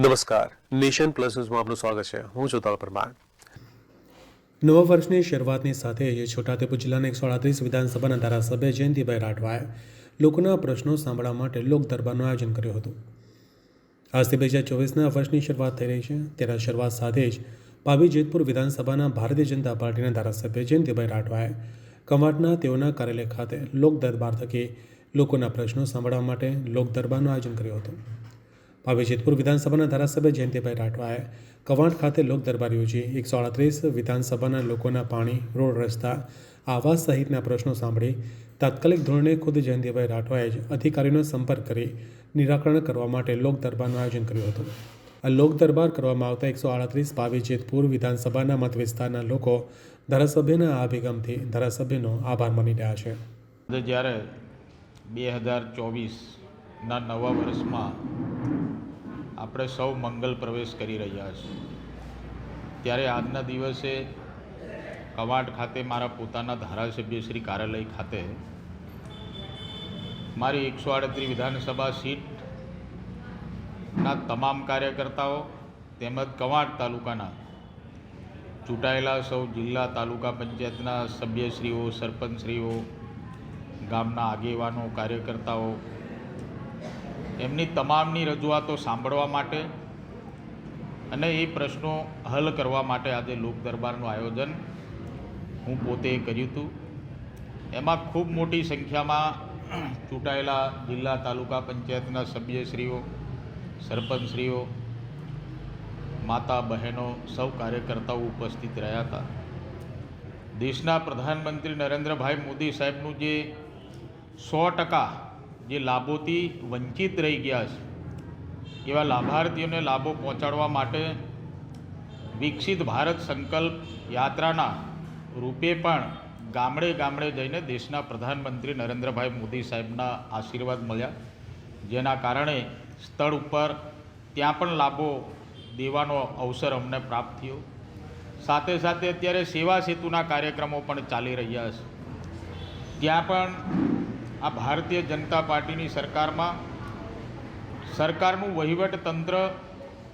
નમસ્કાર. Nation plus ન્યૂઝમાં આપનું સ્વાગત છે. હું છું તલ પરમાર. નવા વર્ષની શરૂઆતની સાથે જ છોટાઉદેપુર જિલ્લાના એકસો અડત્રીસ વિધાનસભાના ધારાસભ્ય જયંતિભાઈ રાઠવાએ લોકોના પ્રશ્નો સાંભળવા માટે લોક દરબારનું આયોજન કર્યું હતું. આજથી બે હજાર ચોવીસના વર્ષની શરૂઆત થઈ રહી છે. ત્યારે શરૂઆત સાથે જ ભાવી જેતપુર વિધાનસભાના ભારતીય જનતા પાર્ટીના ધારાસભ્ય જયંતિભાઈ રાઠવાએ કમાટના તેઓના કાર્યાલય ખાતે લોક દરબાર થકી લોકોના પ્રશ્નો સાંભળવા માટે લોક દરબારનું આયોજન કર્યું હતું. ભાવે જેતપુર વિધાનસભાના ધારાસભ્ય જયંતિભાઈ રાઠવાએ કવાંટ ખાતે લોક દરબાર યોજી એકસો આડત્રીસ વિધાનસભાના લોકોના પાણી, રોડ, રસ્તા, આવાસ સહિતના પ્રશ્નો સાંભળી તાત્કાલિક ધોરણે ખુદ જયંતિભાઈ રાઠવાએ જ અધિકારીનો સંપર્ક કરી નિરાકરણ કરવા માટે લોક દરબારનું આયોજન કર્યું હતું. આ લોક દરબાર કરવામાં આવતા એકસો આડત્રીસ ભાવી જેતપુર વિધાનસભાના મત વિસ્તારના લોકો ધારાસભ્યના આ અભિગમથી ધારાસભ્યનો આભાર માની રહ્યા છે. જ્યારે બે હજાર ચોવીસના નવા વર્ષમાં આપણે સૌ મંગલ પ્રવેશ કરી રહ્યા છીએ. ત્યારે આજના દિવસે કવાટ ખાતે મારા પોતાના ધારાસભ્ય શ્રી કાર્યાલય ખાતે મારી એકસો આડત્રીસ વિધાનસભા સીટના તમામ કાર્યકર્તાઓ તેમજ કવાંટ તાલુકાના ચૂંટાયેલા સૌ જિલ્લા તાલુકા પંચાયતના સભ્યશ્રીઓ, સરપંચશ્રીઓ, ગામના આગેવાનો, કાર્યકર્તાઓ એમની તમામની રજૂઆતો સાંભળવા માટે અને એ પ્રશ્નો હલ કરવા માટે આજે લોક દરબારનું આયોજન હું પોતે કર્યું હતું. એમાં ખૂબ મોટી સંખ્યામાં ચૂંટાયેલા જિલ્લા તાલુકા પંચાયતના સભ્યશ્રીઓ, સરપંચશ્રીઓ, માતા બહેનો, સૌ કાર્યકર્તાઓ ઉપસ્થિત રહ્યા હતા. દેશના પ્રધાનમંત્રી નરેન્દ્રભાઈ મોદી સાહેબનું જે સો ટકા જે લાભોથી વંચિત રહી ગયા છે, એવા લાભાર્થીઓને લાભો પહોંચાડવા માટે વિકસિત ભારત સંકલ્પ યાત્રાના રૂપે પણ ગામડે ગામડે જઈને દેશના પ્રધાનમંત્રી નરેન્દ્રભાઈ મોદી સાહેબના આશીર્વાદ મળ્યા, જેના કારણે સ્થળ ઉપર ત્યાં પણ લાભો દેવાનો અવસર અમને પ્રાપ્ત થયો. સાથે સાથે અત્યારે સેવા સેતુના કાર્યક્રમો પણ ચાલી રહ્યા છે. ત્યાં પણ આ ભારતીય જનતા પાર્ટીની સરકારમાં સરકારનું વહીવટ તંત્ર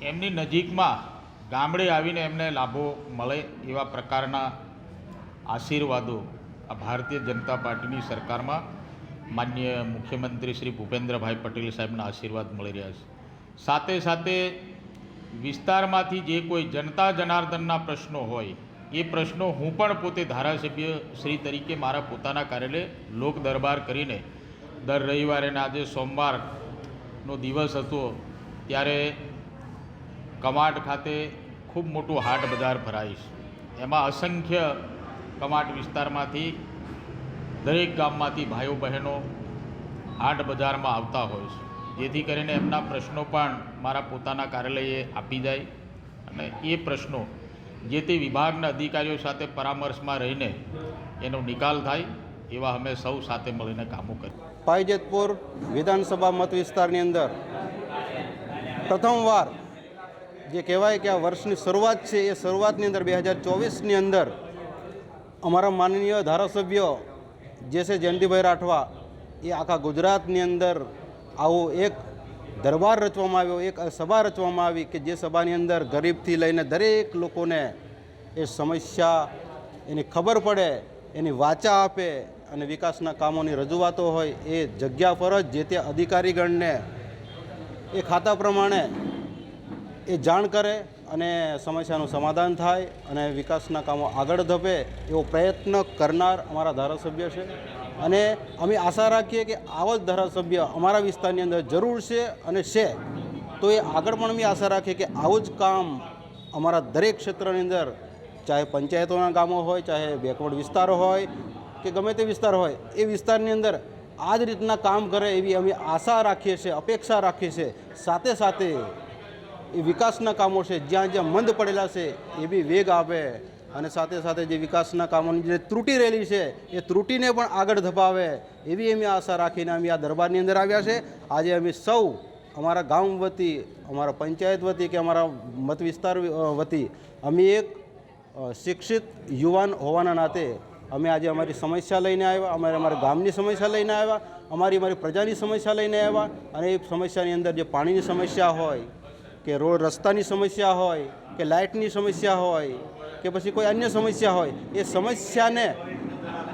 એમની નજીકમાં ગામડે આવીને એમને લાભો મળે એવા પ્રકારના આશીર્વાદો આ ભારતીય જનતા પાર્ટીની સરકારમાં માન્ય મુખ્યમંત્રી શ્રી ભૂપેન્દ્રભાઈ પટેલ સાહેબના આશીર્વાદ મળી રહ્યા છે. સાથે સાથે વિસ્તારમાંથી જે કોઈ જનતા જનાર્દનના પ્રશ્નો હોય એ પ્રશ્નો હું પણ પોતે ધારાસભ્ય શ્રી તરીકે મારા પોતાના કાર્યાલય લોક દરબાર કરીને દર રવિવારે આજે સોમવારનો દિવસ હતો ત્યારે કમાટ ખાતે ખૂબ મોટું હાટ બજાર ભરાઈશ. એમાં અસંખ્ય કમાટ વિસ્તારમાંથી દરેક ગામમાંથી ભાઈઓ બહેનો હાટ બજારમાં આવતા હોય છે. જેથી કરીને એમના પ્રશ્નો પણ મારા પોતાના કાર્યાલયે આપી જાય અને એ પ્રશ્નો જે તે વિભાગના અધિકારીઓ સાથે પરામર્શમાં રહીને એનો નિકાલ થાય એવા અમે સૌ સાથે મળીને કામો કરીએ. પાયજેતપુર વિધાનસભા મત વિસ્તારની અંદર પ્રથમવાર જે કહેવાય કે આ વર્ષની શરૂઆત છે, એ શરૂઆતની અંદર બે હજાર ચોવીસની અંદર અમારા માનનીય ધારાસભ્ય જે છે જયંતિભાઈ રાઠવા, એ આખા ગુજરાતની અંદર આવો એક દરબાર રચવામાં આવ્યો, એક સભા રચવામાં આવી કે જે સભાની અંદર ગરીબથી લઈને દરેક લોકોને એ સમસ્યા એની ખબર પડે, એની વાચા આપે અને વિકાસના કામોની રજૂઆતો હોય એ જગ્યા પર જ જે તે અધિકારીગણને એ ખાતા પ્રમાણે એ જાણ કરે અને સમસ્યાનું સમાધાન થાય અને વિકાસના કામો આગળ ધપે એવો પ્રયત્ન કરનાર અમારા ધારાસભ્ય છે. અને અમે આશા રાખીએ કે આવો જ ધારાસભ્ય અમારા વિસ્તારની અંદર જરૂર છે અને છે. તો એ આગળ પણ અમે આશા રાખીએ કે આવું જ કામ અમારા દરેક ક્ષેત્રની અંદર, ચાહે પંચાયતોના ગામો હોય, ચાહે બેકવર્ડ વિસ્તારો હોય, કે ગમે તે વિસ્તાર હોય, એ વિસ્તારની અંદર આ જ રીતના કામ કરે એવી અમે આશા રાખીએ છીએ, અપેક્ષા રાખીએ છીએ. સાથે સાથે એ વિકાસના કામો છે, જ્યાં જ્યાં મંદ પડેલા છે, એ બી વેગ આપે. અને સાથે સાથે જે વિકાસના કામોની જે ત્રુટી રહેલી છે, એ ત્રુટીને પણ આગળ ધપાવે એવી અમે આશા રાખીને અમે આ દરબારની અંદર આવ્યા છે. આજે અમે સૌ અમારા ગામ વતી, અમારા પંચાયત વતી કે અમારા મત વિસ્તાર વતી અમે એક શિક્ષિત યુવાન હોવાના નાતે અમે આજે અમારી સમસ્યા લઈને આવ્યા, અમારે અમારા ગામની સમસ્યા લઈને આવ્યા, અમારી અમારી પ્રજાની સમસ્યા લઈને આવ્યા અને એ સમસ્યાની અંદર જે પાણીની સમસ્યા હોય, કે રોડ રસ્તાની સમસ્યા હોય, કે લાઇટની સમસ્યા હોય કે પછી કોઈ અન્ય સમસ્યા હોય, એ સમસ્યાને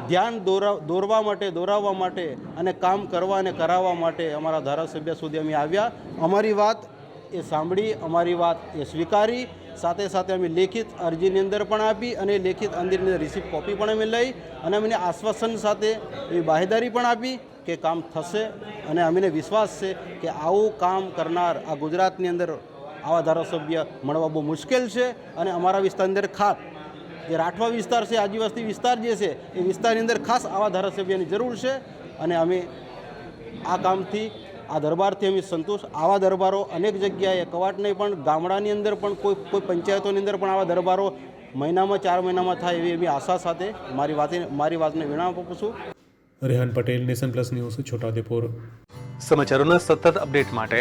ધ્યાન દોરા, દોરવા માટે, દોરાવવા માટે અને કામ કરવા અને કરાવવા માટે અમારા ધારાસભ્ય સુધી અમે આવ્યા. અમારી વાત એ સાંભળી, અમારી વાત એ સ્વીકારી, સાથે સાથે અમે લેખિત અરજીની અંદર પણ આપી અને લેખિત અંદરની રિસિપ્ટ કોપી પણ અમે લઈ અને અમને આશ્વાસન સાથે એવી બાહેદારી પણ આપી કે કામ થશે અને અમને વિશ્વાસ છે કે આવું કામ કરનાર આ ગુજરાતની અંદર આવા ધારાસભ્ય મળવા બહુ મુશ્કેલ છે અને અમારા વિસ્તારની અંદર ખાસ જે રાઠવા વિસ્તાર છે આદિવાસી વિસ્તાર જે છે એ વિસ્તારની અંદર ખાસ આવા ધારાસભ્યની જરૂર છે અને અમે આ કામથી આ દરબારથી અમે સંતોષ. આવા દરબારો અનેક જગ્યાએ કવાટ નહીં પણ ગામડાની અંદર પણ કોઈ કોઈ પંચાયતોની અંદર પણ આવા દરબારો મહિનામાં ચાર મહિનામાં થાય એવી એવી આશા સાથે મારી વાતે મારી વાતને વિરામ આપું છું. Rehan Patel Nation Plus News Chhota Udepur. સમાચારોના સતત અપડેટ માટે